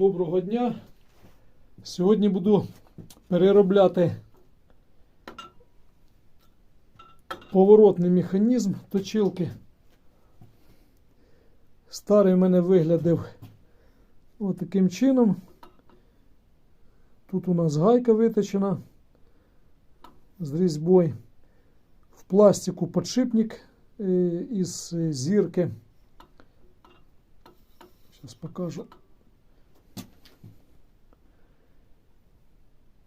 Доброго дня. Сьогодні буду переробляти поворотний механізм точилки. Старий в мене виглядав отаким чином. Тут у нас гайка виточена з різьбою. В пластику подшипник е, із е, зірки. Зараз покажу.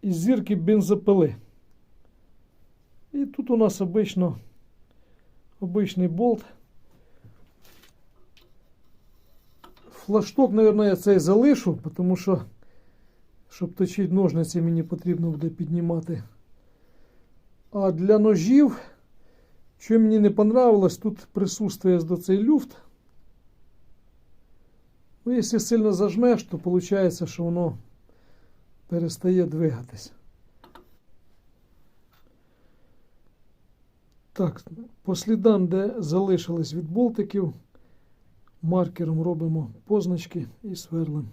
Із зірки бензопили. І тут у нас обично обичний болт. Флашток, мабуть, я цей залишу, тому що, щоб точити ножниці, мені потрібно буде піднімати. А для ножів, що мені не понравилось, тут присутствує до цей люфт. Ну, якщо сильно зажмеш, то виходить, що воно перестає двигатись. Так, по слідам, де залишились від болтиків, маркером робимо позначки і сверлимо.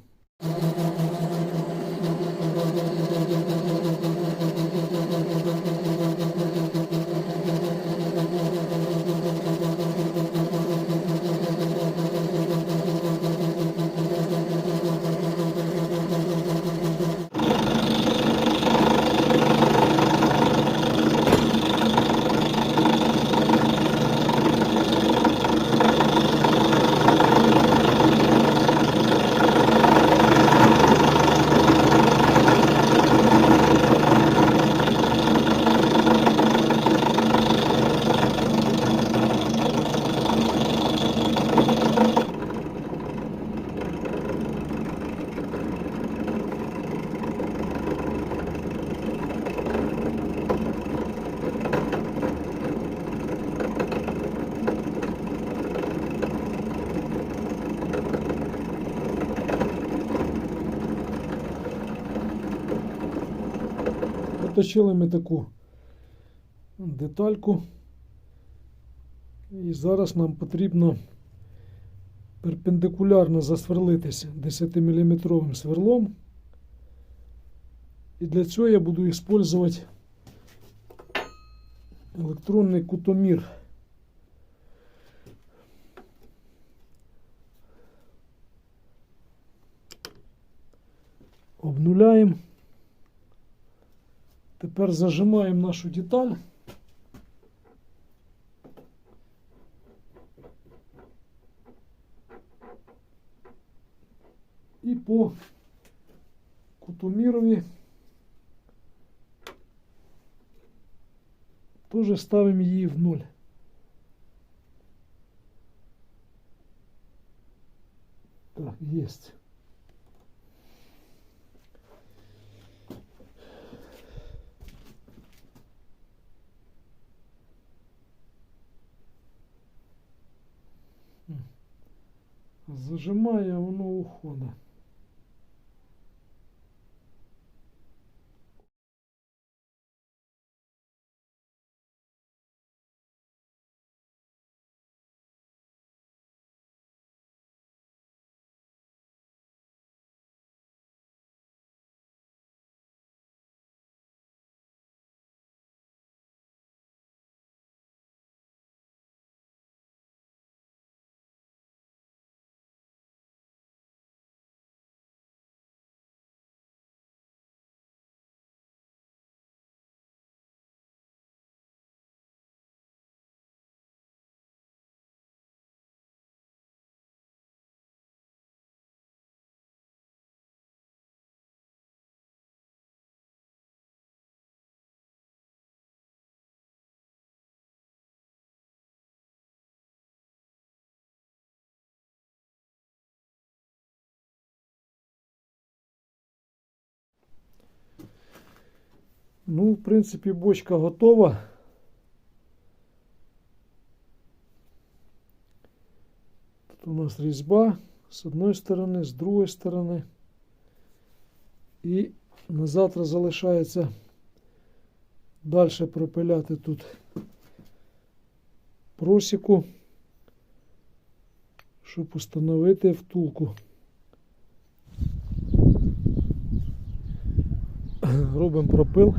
Оточили ми таку детальку. І зараз нам потрібно перпендикулярно засверлитися 10-мм сверлом. І для цього я буду використовувати електронний кутомір. Обнуляємо. Тепер зажимаємо нашу деталь. І по кутомірові теж ставимо її в нуль. Так, есть. Зажимає, а воно уходить. Ну, в принципі, бочка готова. Тут у нас різьба з одної сторони, з другої сторони. І на завтра залишається далі пропиляти тут просіку, щоб установити втулку. Робимо пропил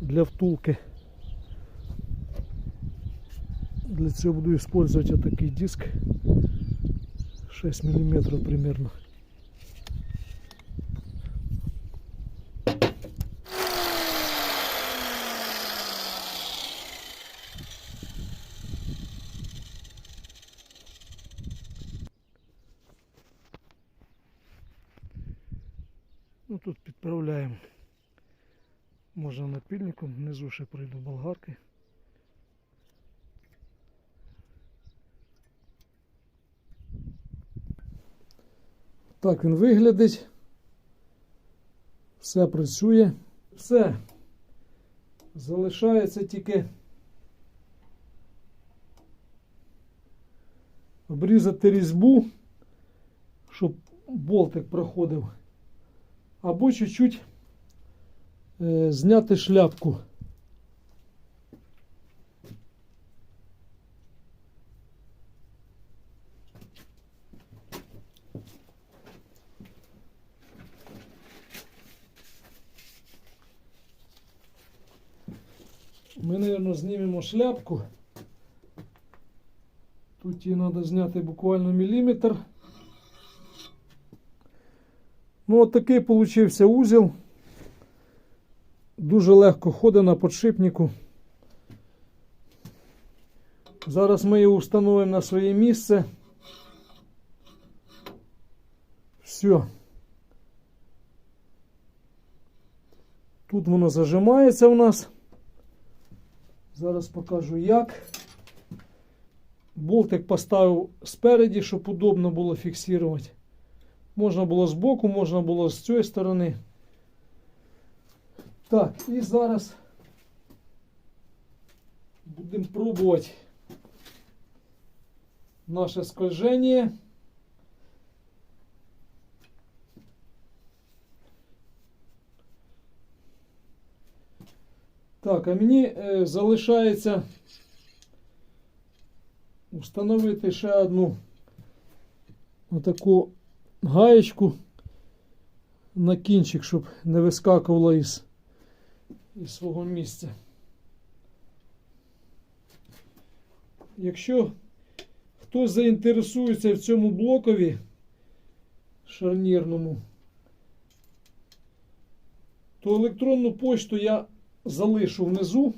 для втулки. Для цього буду использовать такий диск 6 мм примерно. Підправляємо. Можна напільником, внизу ще пройду болгарки. Так він виглядить. Все працює. Все. Залишається тільки обрізати різьбу, щоб болтик проходив. Або чуть-чуть зняти шляпку. Ми, мабуть, знімемо шляпку. Тут її треба зняти буквально міліметр. Ну, от такий получився узел. Дуже легко ходить на подшипнику. Зараз ми його встановимо на своє місце. Все. Тут воно зажимається у нас. Зараз покажу як. Болтик поставив спереді, щоб удобно було фіксувати. Можна було з боку, можна було з цієї сторони. Так, і зараз будемо пробувати наше скольження. Так, а мені е, залишається встановити ще одну отаку гаєчку на кінчик, щоб не вискакувала із, із свого місця. Якщо хтось заінтересується в цьому блокові шарнірному, то електронну почту я залишу внизу.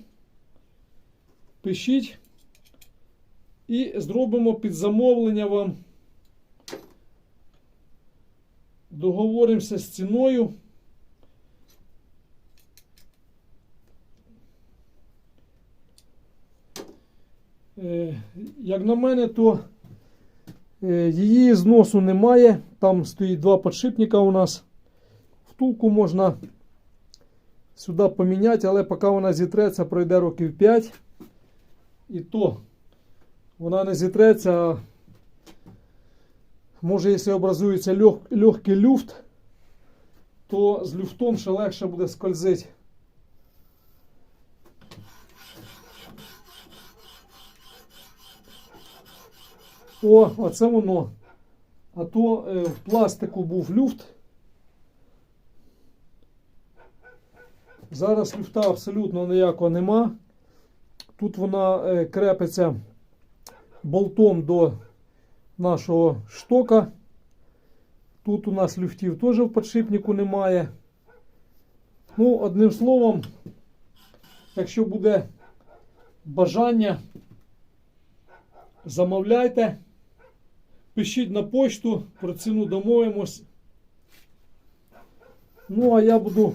Пишіть і зробимо під замовлення вам. Договоримося з ціною. Е, Як на мене, то е, її зносу немає. Там стоїть два подшипника у нас. Втулку можна сюди поміняти, але поки вона зітреться, пройде років 5. І то вона не зітреться. а Може, якщо образується легкий люфт, то з люфтом ще легше буде скользити. О, оце воно. А то е, в пластику був люфт. Зараз люфта абсолютно ніякого нема. Тут вона е, крепиться болтом до нашого штока. Тут у нас люфтів теж в подшипнику немає. Ну, одним словом, якщо буде бажання, замовляйте, пишіть на почту, про ціну домовимось. Ну, а я буду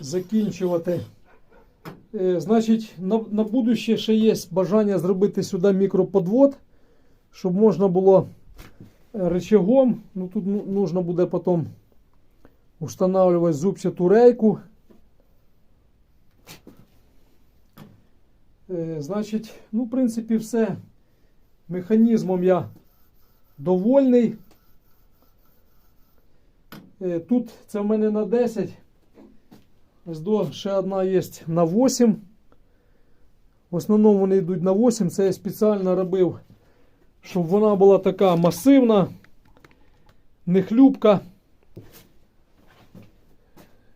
закінчувати. Е, Значить, на, на будуще ще є бажання зробити сюди мікроподвод, щоб можна було е, рычагом. Ну тут ну, нужно буде потім устанавливать зубчату рейку. Е, Значить, ну, в принципі, все. Механізмом я довольний. Е, Тут це в мене на 10. Ось до ще одна є на 8. В основному вони йдуть на 8. Це я спеціально робив, щоб вона була така масивна, не хлюпка.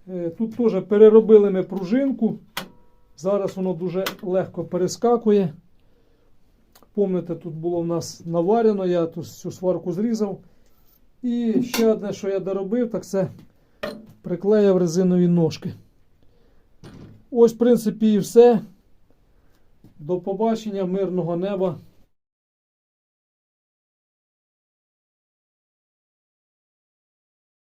Е, Тут теж переробили ми пружинку. Зараз воно дуже легко перескакує. Помните, тут було в нас наварено, я тут цю сварку зрізав. І ще одне, що я доробив, так це приклеїв резинові ножки. Ось, в принципі, і все. До побачення, мирного неба.